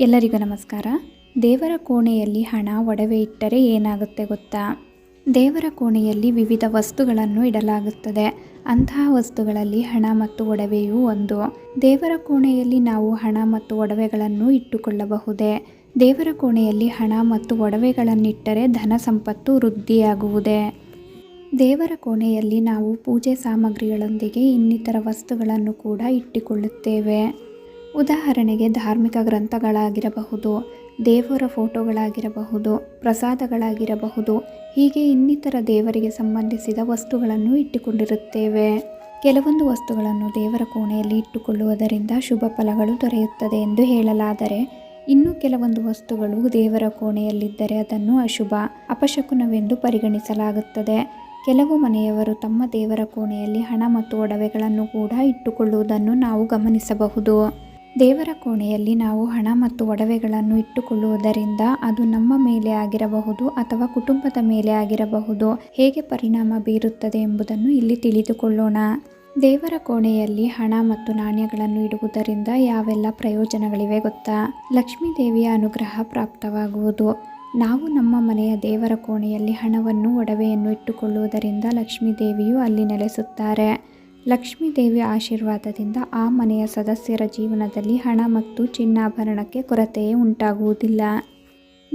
ಎಲ್ಲರಿಗೂ ನಮಸ್ಕಾರ. ದೇವರ ಕೋಣೆಯಲ್ಲಿ ಹಣ, ಒಡವೆ ಇಟ್ಟರೆ ಏನಾಗುತ್ತೆ ಗೊತ್ತಾ? ದೇವರ ಕೋಣೆಯಲ್ಲಿ ವಿವಿಧ ವಸ್ತುಗಳನ್ನು ಇಡಲಾಗುತ್ತದೆ. ಅಂತಹ ವಸ್ತುಗಳಲ್ಲಿ ಹಣ ಮತ್ತು ಒಡವೆಯೂ ಒಂದು. ದೇವರ ಕೋಣೆಯಲ್ಲಿ ನಾವು ಹಣ ಮತ್ತು ಒಡವೆಗಳನ್ನು ಇಟ್ಟುಕೊಳ್ಳಬಹುದೇ? ದೇವರ ಕೋಣೆಯಲ್ಲಿ ಹಣ ಮತ್ತು ಒಡವೆಗಳನ್ನಿಟ್ಟರೆ ಧನ ಸಂಪತ್ತು ವೃದ್ಧಿಯಾಗುವುದೇ? ದೇವರ ಕೋಣೆಯಲ್ಲಿ ನಾವು ಪೂಜೆ ಸಾಮಗ್ರಿಗಳೊಂದಿಗೆ ಇನ್ನಿತರ ವಸ್ತುಗಳನ್ನು ಕೂಡ ಇಟ್ಟುಕೊಳ್ಳುತ್ತೇವೆ. ಉದಾಹರಣೆಗೆ ಧಾರ್ಮಿಕ ಗ್ರಂಥಗಳಾಗಿರಬಹುದು, ದೇವರ ಫೋಟೋಗಳಾಗಿರಬಹುದು, ಪ್ರಸಾದಗಳಾಗಿರಬಹುದು, ಹೀಗೆ ಇನ್ನಿತರ ದೇವರಿಗೆ ಸಂಬಂಧಿಸಿದ ವಸ್ತುಗಳನ್ನು ಇಟ್ಟುಕೊಂಡಿರುತ್ತೇವೆ. ಕೆಲವೊಂದು ವಸ್ತುಗಳನ್ನು ದೇವರ ಕೋಣೆಯಲ್ಲಿ ಇಟ್ಟುಕೊಳ್ಳುವುದರಿಂದ ಶುಭ ಫಲಗಳು ದೊರೆಯುತ್ತದೆ ಎಂದು ಹೇಳಲಾದರೆ, ಇನ್ನು ಕೆಲವೊಂದು ವಸ್ತುಗಳು ದೇವರ ಕೋಣೆಯಲ್ಲಿದ್ದರೆ ಅದನ್ನು ಅಶುಭ, ಅಪಶಕುನವೆಂದು ಪರಿಗಣಿಸಲಾಗುತ್ತದೆ. ಕೆಲವು ಮನೆಯವರು ತಮ್ಮ ದೇವರ ಕೋಣೆಯಲ್ಲಿ ಹಣ ಮತ್ತು ಒಡವೆಗಳನ್ನು ಕೂಡ ಇಟ್ಟುಕೊಳ್ಳುವುದನ್ನು ನಾವು ಗಮನಿಸಬಹುದು. ದೇವರ ಕೋಣೆಯಲ್ಲಿ ನಾವು ಹಣ ಮತ್ತು ಒಡವೆಗಳನ್ನು ಇಟ್ಟುಕೊಳ್ಳುವುದರಿಂದ ಅದು ನಮ್ಮ ಮೇಲೆ ಆಗಿರಬಹುದು ಅಥವಾ ಕುಟುಂಬದ ಮೇಲೆ ಆಗಿರಬಹುದು. ಹೇಗೆ ಪರಿಣಾಮ ಬೀರುತ್ತದೆ ಎಂಬುದನ್ನು ಇಲ್ಲಿ ತಿಳಿದುಕೊಳ್ಳೋಣ. ದೇವರ ಕೋಣೆಯಲ್ಲಿ ಹಣ ಮತ್ತು ನಾಣ್ಯಗಳನ್ನು ಇಡುವುದರಿಂದ ಯಾವೆಲ್ಲ ಪ್ರಯೋಜನಗಳಿವೆ ಗೊತ್ತಾ? ಲಕ್ಷ್ಮೀ ದೇವಿಯ ಅನುಗ್ರಹ ಪ್ರಾಪ್ತವಾಗುವುದು. ನಾವು ನಮ್ಮ ಮನೆಯ ದೇವರ ಕೋಣೆಯಲ್ಲಿ ಹಣವನ್ನು, ಒಡವೆಯನ್ನು ಇಟ್ಟುಕೊಳ್ಳುವುದರಿಂದ ಲಕ್ಷ್ಮೀ ದೇವಿಯು ಅಲ್ಲಿ ನೆಲೆಸುತ್ತಾರೆ. ಲಕ್ಷ್ಮೀ ದೇವಿಯ ಆಶೀರ್ವಾದದಿಂದ ಆ ಮನೆಯ ಸದಸ್ಯರ ಜೀವನದಲ್ಲಿ ಹಣ ಮತ್ತು ಚಿನ್ನಾಭರಣಕ್ಕೆ ಕೊರತೆಯೇ ಉಂಟಾಗುವುದಿಲ್ಲ.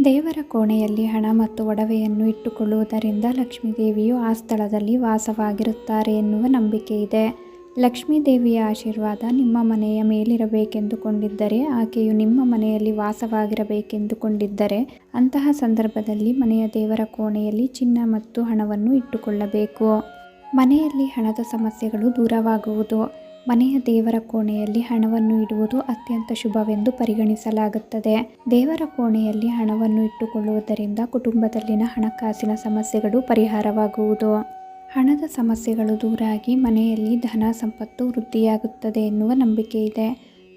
ದೇವರ ಕೋಣೆಯಲ್ಲಿ ಹಣ ಮತ್ತು ಒಡವೆಯನ್ನು ಇಟ್ಟುಕೊಳ್ಳುವುದರಿಂದ ಲಕ್ಷ್ಮೀದೇವಿಯು ಆ ಸ್ಥಳದಲ್ಲಿ ವಾಸವಾಗಿರುತ್ತಾರೆ ಎನ್ನುವ ನಂಬಿಕೆ ಇದೆ. ಲಕ್ಷ್ಮೀದೇವಿಯ ಆಶೀರ್ವಾದ ನಿಮ್ಮ ಮನೆಯ ಮೇಲಿರಬೇಕೆಂದುಕೊಂಡಿದ್ದರೆ, ಆಕೆಯು ನಿಮ್ಮ ಮನೆಯಲ್ಲಿ ವಾಸವಾಗಿರಬೇಕೆಂದುಕೊಂಡಿದ್ದರೆ, ಅಂತಹ ಸಂದರ್ಭದಲ್ಲಿ ಮನೆಯ ದೇವರ ಕೋಣೆಯಲ್ಲಿ ಚಿನ್ನ ಮತ್ತು ಹಣವನ್ನು ಇಟ್ಟುಕೊಳ್ಳಬೇಕು. ಮನೆಯಲ್ಲಿ ಹಣದ ಸಮಸ್ಯೆಗಳು ದೂರವಾಗುವುದು. ಮನೆಯ ದೇವರ ಕೋಣೆಯಲ್ಲಿ ಹಣವನ್ನು ಇಡುವುದು ಅತ್ಯಂತ ಶುಭವೆಂದು ಪರಿಗಣಿಸಲಾಗುತ್ತದೆ. ದೇವರ ಕೋಣೆಯಲ್ಲಿ ಹಣವನ್ನು ಇಟ್ಟುಕೊಳ್ಳುವುದರಿಂದ ಕುಟುಂಬದಲ್ಲಿನ ಹಣಕಾಸಿನ ಸಮಸ್ಯೆಗಳು ಪರಿಹಾರವಾಗುವುದು. ಹಣದ ಸಮಸ್ಯೆಗಳು ದೂರಾಗಿ ಮನೆಯಲ್ಲಿ ಧನ ಸಂಪತ್ತು ವೃದ್ಧಿಯಾಗುತ್ತದೆ ಎನ್ನುವ ನಂಬಿಕೆ ಇದೆ.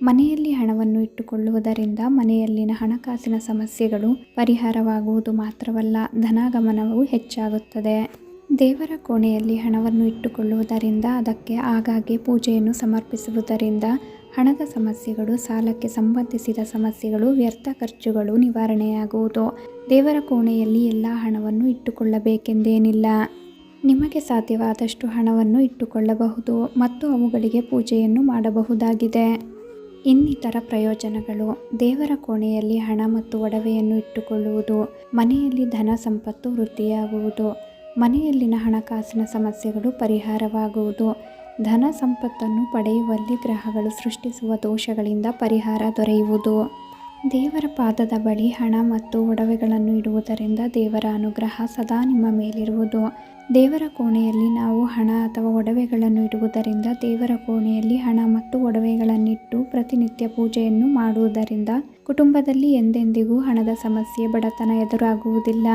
ಮನೆಯಲ್ಲಿ ಹಣವನ್ನು ಇಟ್ಟುಕೊಳ್ಳುವುದರಿಂದ ಮನೆಯಲ್ಲಿನ ಹಣಕಾಸಿನ ಸಮಸ್ಯೆಗಳು ಪರಿಹಾರವಾಗುವುದು ಮಾತ್ರವಲ್ಲ, ಧನಾಗಮನವು ಹೆಚ್ಚಾಗುತ್ತದೆ. ದೇವರ ಕೋಣೆಯಲ್ಲಿ ಹಣವನ್ನು ಇಟ್ಟುಕೊಳ್ಳುವುದರಿಂದ, ಅದಕ್ಕೆ ಆಗಾಗ್ಗೆ ಪೂಜೆಯನ್ನು ಸಮರ್ಪಿಸುವುದರಿಂದ ಹಣದ ಸಮಸ್ಯೆಗಳು, ಸಾಲಕ್ಕೆ ಸಂಬಂಧಿಸಿದ ಸಮಸ್ಯೆಗಳು, ವ್ಯರ್ಥ ಖರ್ಚುಗಳು ನಿವಾರಣೆಯಾಗುವುದು. ದೇವರ ಕೋಣೆಯಲ್ಲಿ ಎಲ್ಲ ಹಣವನ್ನು ಇಟ್ಟುಕೊಳ್ಳಬೇಕೆಂದೇನಿಲ್ಲ. ನಿಮಗೆ ಸಾಧ್ಯವಾದಷ್ಟು ಹಣವನ್ನು ಇಟ್ಟುಕೊಳ್ಳಬಹುದು ಮತ್ತು ಅವುಗಳಿಗೆ ಪೂಜೆಯನ್ನು ಮಾಡಬಹುದಾಗಿದೆ. ಇನ್ನಿತರ ಪ್ರಯೋಜನಗಳು. ದೇವರ ಕೋಣೆಯಲ್ಲಿ ಹಣ ಮತ್ತು ಒಡವೆಯನ್ನು ಇಟ್ಟುಕೊಳ್ಳುವುದು. ಮನೆಯಲ್ಲಿ ಧನ ಸಂಪತ್ತು ವೃದ್ಧಿಯಾಗುವುದು. ಮನೆಯಲ್ಲಿನ ಹಣಕಾಸಿನ ಸಮಸ್ಯೆಗಳು ಪರಿಹಾರವಾಗುವುದು. ಧನ ಸಂಪತ್ತನ್ನು ಪಡೆಯುವಲ್ಲಿ ಗ್ರಹಗಳು ಸೃಷ್ಟಿಸುವ ದೋಷಗಳಿಂದ ಪರಿಹಾರ ದೊರೆಯುವುದು. ದೇವರ ಪಾದದ ಬಳಿ ಹಣ ಮತ್ತು ಒಡವೆಗಳನ್ನು ಇಡುವುದರಿಂದ ದೇವರ ಅನುಗ್ರಹ ಸದಾ ನಿಮ್ಮ ಮೇಲಿರುವುದು. ದೇವರ ಕೋಣೆಯಲ್ಲಿ ನಾವು ಹಣ ಅಥವಾ ಒಡವೆಗಳನ್ನು ಇಡುವುದರಿಂದ ದೇವರ ಕೋಣೆಯಲ್ಲಿ ಹಣ ಮತ್ತು ಒಡವೆಗಳನ್ನಿಟ್ಟು ಪ್ರತಿನಿತ್ಯ ಪೂಜೆಯನ್ನು ಮಾಡುವುದರಿಂದ ಕುಟುಂಬದಲ್ಲಿ ಎಂದೆಂದಿಗೂ ಹಣದ ಸಮಸ್ಯೆ, ಬಡತನ ಎದುರಾಗುವುದಿಲ್ಲ.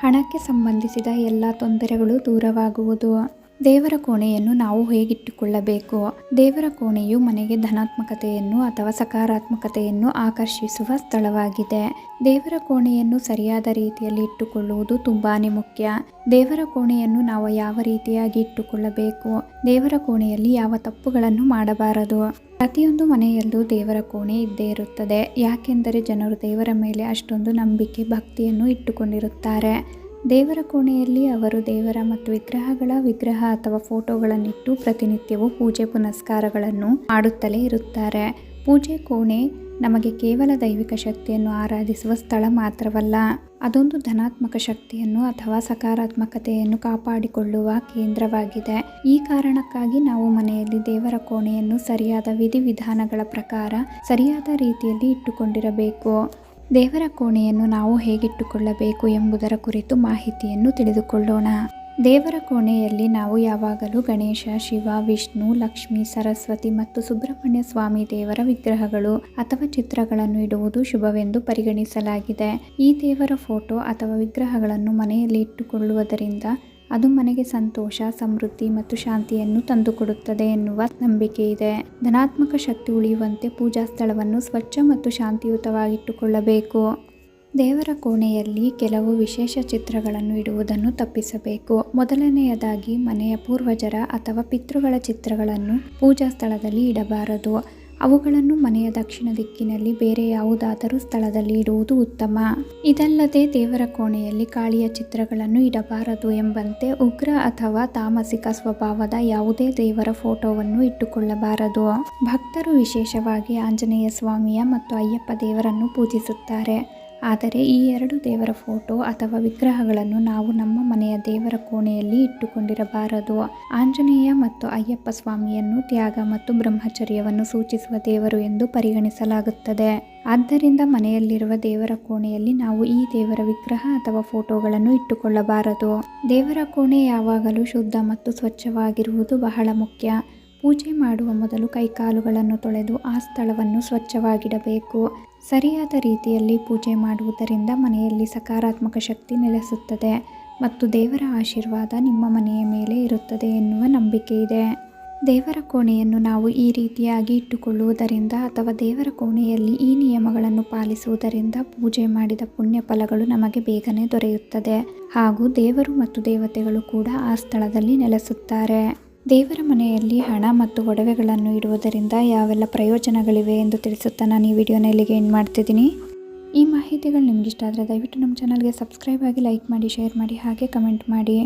ಹಣಕ್ಕೆ ಸಂಬಂಧಿಸಿದ ಎಲ್ಲ ತೊಂದರೆಗಳು ದೂರವಾಗುವುದು. ದೇವರ ಕೋಣೆಯನ್ನು ನಾವು ಹೇಗಿಟ್ಟುಕೊಳ್ಳಬೇಕು? ದೇವರ ಕೋಣೆಯು ಮನೆಗೆ ಧನಾತ್ಮಕತೆಯನ್ನು ಅಥವಾ ಸಕಾರಾತ್ಮಕತೆಯನ್ನು ಆಕರ್ಷಿಸುವ ಸ್ಥಳವಾಗಿದೆ. ದೇವರ ಕೋಣೆಯನ್ನು ಸರಿಯಾದ ರೀತಿಯಲ್ಲಿ ಇಟ್ಟುಕೊಳ್ಳುವುದು ತುಂಬಾ ಮುಖ್ಯ. ದೇವರ ಕೋಣೆಯನ್ನು ನಾವು ಯಾವ ರೀತಿಯಾಗಿ ಇಟ್ಟುಕೊಳ್ಳಬೇಕು? ದೇವರ ಕೋಣೆಯಲ್ಲಿ ಯಾವ ತಪ್ಪುಗಳನ್ನು ಮಾಡಬಾರದು? ಪ್ರತಿಯೊಂದು ಮನೆಯಲ್ಲೂ ದೇವರ ಕೋಣೆ ಇದ್ದೇ ಇರುತ್ತದೆ. ಯಾಕೆಂದರೆ ಜನರು ದೇವರ ಮೇಲೆ ಅಷ್ಟೊಂದು ನಂಬಿಕೆ, ಭಕ್ತಿಯನ್ನು ಇಟ್ಟುಕೊಂಡಿರುತ್ತಾರೆ. ದೇವರ ಕೋಣೆಯಲ್ಲಿ ಅವರು ದೇವರ ಮತ್ತು ವಿಗ್ರಹಗಳ ವಿಗ್ರಹ ಅಥವಾ ಫೋಟೋಗಳನ್ನಿಟ್ಟು ಪ್ರತಿನಿತ್ಯವೂ ಪೂಜೆ ಪುನಸ್ಕಾರಗಳನ್ನು ಮಾಡುತ್ತಲೇ ಇರುತ್ತಾರೆ. ಪೂಜೆ ಕೋಣೆ ನಮಗೆ ಕೇವಲ ದೈವಿಕ ಶಕ್ತಿಯನ್ನು ಆರಾಧಿಸುವ ಸ್ಥಳ ಮಾತ್ರವಲ್ಲ, ಅದೊಂದು ಧನಾತ್ಮಕ ಶಕ್ತಿಯನ್ನು ಅಥವಾ ಸಕಾರಾತ್ಮಕತೆಯನ್ನು ಕಾಪಾಡಿಕೊಳ್ಳುವ ಕೇಂದ್ರವಾಗಿದೆ. ಈ ಕಾರಣಕ್ಕಾಗಿ ನಾವು ಮನೆಯಲ್ಲಿ ದೇವರ ಕೋಣೆಯನ್ನು ಸರಿಯಾದ ವಿಧಿವಿಧಾನಗಳ ಪ್ರಕಾರ ಸರಿಯಾದ ರೀತಿಯಲ್ಲಿ ಇಟ್ಟುಕೊಂಡಿರಬೇಕು. ದೇವರ ಕೋಣೆಯನ್ನು ನಾವು ಹೇಗಿಟ್ಟುಕೊಳ್ಳಬೇಕು ಎಂಬುದರ ಕುರಿತು ಮಾಹಿತಿಯನ್ನು ತಿಳಿದುಕೊಳ್ಳೋಣ. ದೇವರ ಕೋಣೆಯಲ್ಲಿ ನಾವು ಯಾವಾಗಲೂ ಗಣೇಶ, ಶಿವ, ವಿಷ್ಣು, ಲಕ್ಷ್ಮಿ, ಸರಸ್ವತಿ ಮತ್ತು ಸುಬ್ರಹ್ಮಣ್ಯ ಸ್ವಾಮಿ ದೇವರ ವಿಗ್ರಹಗಳು ಅಥವಾ ಚಿತ್ರಗಳನ್ನು ಇಡುವುದು ಶುಭವೆಂದು ಪರಿಗಣಿಸಲಾಗಿದೆ. ಈ ದೇವರ ಫೋಟೋ ಅಥವಾ ವಿಗ್ರಹಗಳನ್ನು ಮನೆಯಲ್ಲಿ ಇಟ್ಟುಕೊಳ್ಳುವುದರಿಂದ ಅದು ಮನೆಗೆ ಸಂತೋಷ, ಸಮೃದ್ಧಿ ಮತ್ತು ಶಾಂತಿಯನ್ನು ತಂದುಕೊಡುತ್ತದೆ ಎನ್ನುವ ನಂಬಿಕೆ ಇದೆ. ಧನಾತ್ಮಕ ಶಕ್ತಿ ಉಳಿಯುವಂತೆ ಪೂಜಾ ಸ್ಥಳವನ್ನು ಸ್ವಚ್ಛ ಮತ್ತು ಶಾಂತಿಯುತವಾಗಿಟ್ಟುಕೊಳ್ಳಬೇಕು. ದೇವರ ಕೋಣೆಯಲ್ಲಿ ಕೆಲವು ವಿಶೇಷ ಚಿತ್ರಗಳನ್ನು ಇಡುವುದನ್ನು ತಪ್ಪಿಸಬೇಕು. ಮೊದಲನೆಯದಾಗಿ ಮನೆಯ ಪೂರ್ವಜರ ಅಥವಾ ಪಿತೃಗಳ ಚಿತ್ರಗಳನ್ನು ಪೂಜಾ ಸ್ಥಳದಲ್ಲಿ ಇಡಬಾರದು. ಅವುಗಳನ್ನು ಮನೆಯ ದಕ್ಷಿಣ ದಿಕ್ಕಿನಲ್ಲಿ ಬೇರೆ ಯಾವುದಾದರೂ ಸ್ಥಳದಲ್ಲಿ ಇಡುವುದು ಉತ್ತಮ. ಇದಲ್ಲದೆ ದೇವರ ಕೋಣೆಯಲ್ಲಿ ಕಾಳಿಯ ಚಿತ್ರಗಳನ್ನು ಇಡಬಾರದು ಎಂಬಂತೆ ಉಗ್ರ ಅಥವಾ ತಾಮಸಿಕ ಸ್ವಭಾವದ ಯಾವುದೇ ದೇವರ ಫೋಟೋವನ್ನು ಇಟ್ಟುಕೊಳ್ಳಬಾರದು. ಭಕ್ತರು ವಿಶೇಷವಾಗಿ ಆಂಜನೇಯ ಸ್ವಾಮಿಯ ಮತ್ತು ಅಯ್ಯಪ್ಪ ದೇವರನ್ನು ಪೂಜಿಸುತ್ತಾರೆ. ಆದರೆ ಈ ಎರಡು ದೇವರ ಫೋಟೋ ಅಥವಾ ವಿಗ್ರಹಗಳನ್ನು ನಾವು ನಮ್ಮ ಮನೆಯ ದೇವರ ಕೋಣೆಯಲ್ಲಿ ಇಟ್ಟುಕೊಂಡಿರಬಾರದು. ಆಂಜನೇಯ ಮತ್ತು ಅಯ್ಯಪ್ಪ ಸ್ವಾಮಿಯನ್ನು ತ್ಯಾಗ ಮತ್ತು ಬ್ರಹ್ಮಚರ್ಯವನ್ನು ಸೂಚಿಸುವ ದೇವರು ಎಂದು ಪರಿಗಣಿಸಲಾಗುತ್ತದೆ. ಆದ್ದರಿಂದ ಮನೆಯಲ್ಲಿರುವ ದೇವರ ಕೋಣೆಯಲ್ಲಿ ನಾವು ಈ ದೇವರ ವಿಗ್ರಹ ಅಥವಾ ಫೋಟೋಗಳನ್ನು ಇಟ್ಟುಕೊಳ್ಳಬಾರದು. ದೇವರ ಕೋಣೆ ಯಾವಾಗಲೂ ಶುದ್ಧ ಮತ್ತು ಸ್ವಚ್ಛವಾಗಿರುವುದು ಬಹಳ ಮುಖ್ಯ. ಪೂಜೆ ಮಾಡುವ ಮೊದಲು ಕೈಕಾಲುಗಳನ್ನು ತೊಳೆದು ಆ ಸ್ಥಳವನ್ನು ಸ್ವಚ್ಛವಾಗಿಡಬೇಕು. ಸರಿಯಾದ ರೀತಿಯಲ್ಲಿ ಪೂಜೆ ಮಾಡುವುದರಿಂದ ಮನೆಯಲ್ಲಿ ಸಕಾರಾತ್ಮಕ ಶಕ್ತಿ ನೆಲೆಸುತ್ತದೆ ಮತ್ತು ದೇವರ ಆಶೀರ್ವಾದ ನಿಮ್ಮ ಮನೆಯ ಮೇಲೆ ಇರುತ್ತದೆ ಎನ್ನುವ ನಂಬಿಕೆ ಇದೆ. ದೇವರ ಕೋಣೆಯನ್ನು ನಾವು ಈ ರೀತಿಯಾಗಿ ಇಟ್ಟುಕೊಳ್ಳುವುದರಿಂದ ಅಥವಾ ದೇವರ ಕೋಣೆಯಲ್ಲಿ ಈ ನಿಯಮಗಳನ್ನು ಪಾಲಿಸುವುದರಿಂದ ಪೂಜೆ ಮಾಡಿದ ಪುಣ್ಯ ಫಲಗಳು ನಮಗೆ ಬೇಗನೆ ದೊರೆಯುತ್ತದೆ ಹಾಗೂ ದೇವರು ಮತ್ತು ದೇವತೆಗಳು ಕೂಡ ಆ ಸ್ಥಳದಲ್ಲಿ ನೆಲೆಸುತ್ತಾರೆ. ದೇವರ ಮನೆಯಲ್ಲಿ ಹಣ ಮತ್ತು ಒಡವೆಗಳನ್ನು ಇಡುವುದರಿಂದ ಯಾವೆಲ್ಲ ಪ್ರಯೋಜನಗಳಿವೆ ಎಂದು ತಿಳಿಸುತ್ತಾ ನಾನು ಈ ವಿಡಿಯೋನ ಇಲ್ಲಿಗೆ ಏನು ಮಾಡ್ತಿದ್ದೀನಿ. ಈ ಮಾಹಿತಿಗಳು ನಿಮಗಿಷ್ಟ ಆದರೆ ದಯವಿಟ್ಟು ನಮ್ಮ ಚಾನಲ್ಗೆ ಸಬ್ಸ್ಕ್ರೈಬ್ ಆಗಿ ಲೈಕ್ ಮಾಡಿ ಶೇರ್ ಮಾಡಿ, ಹಾಗೆ ಕಮೆಂಟ್ ಮಾಡಿ.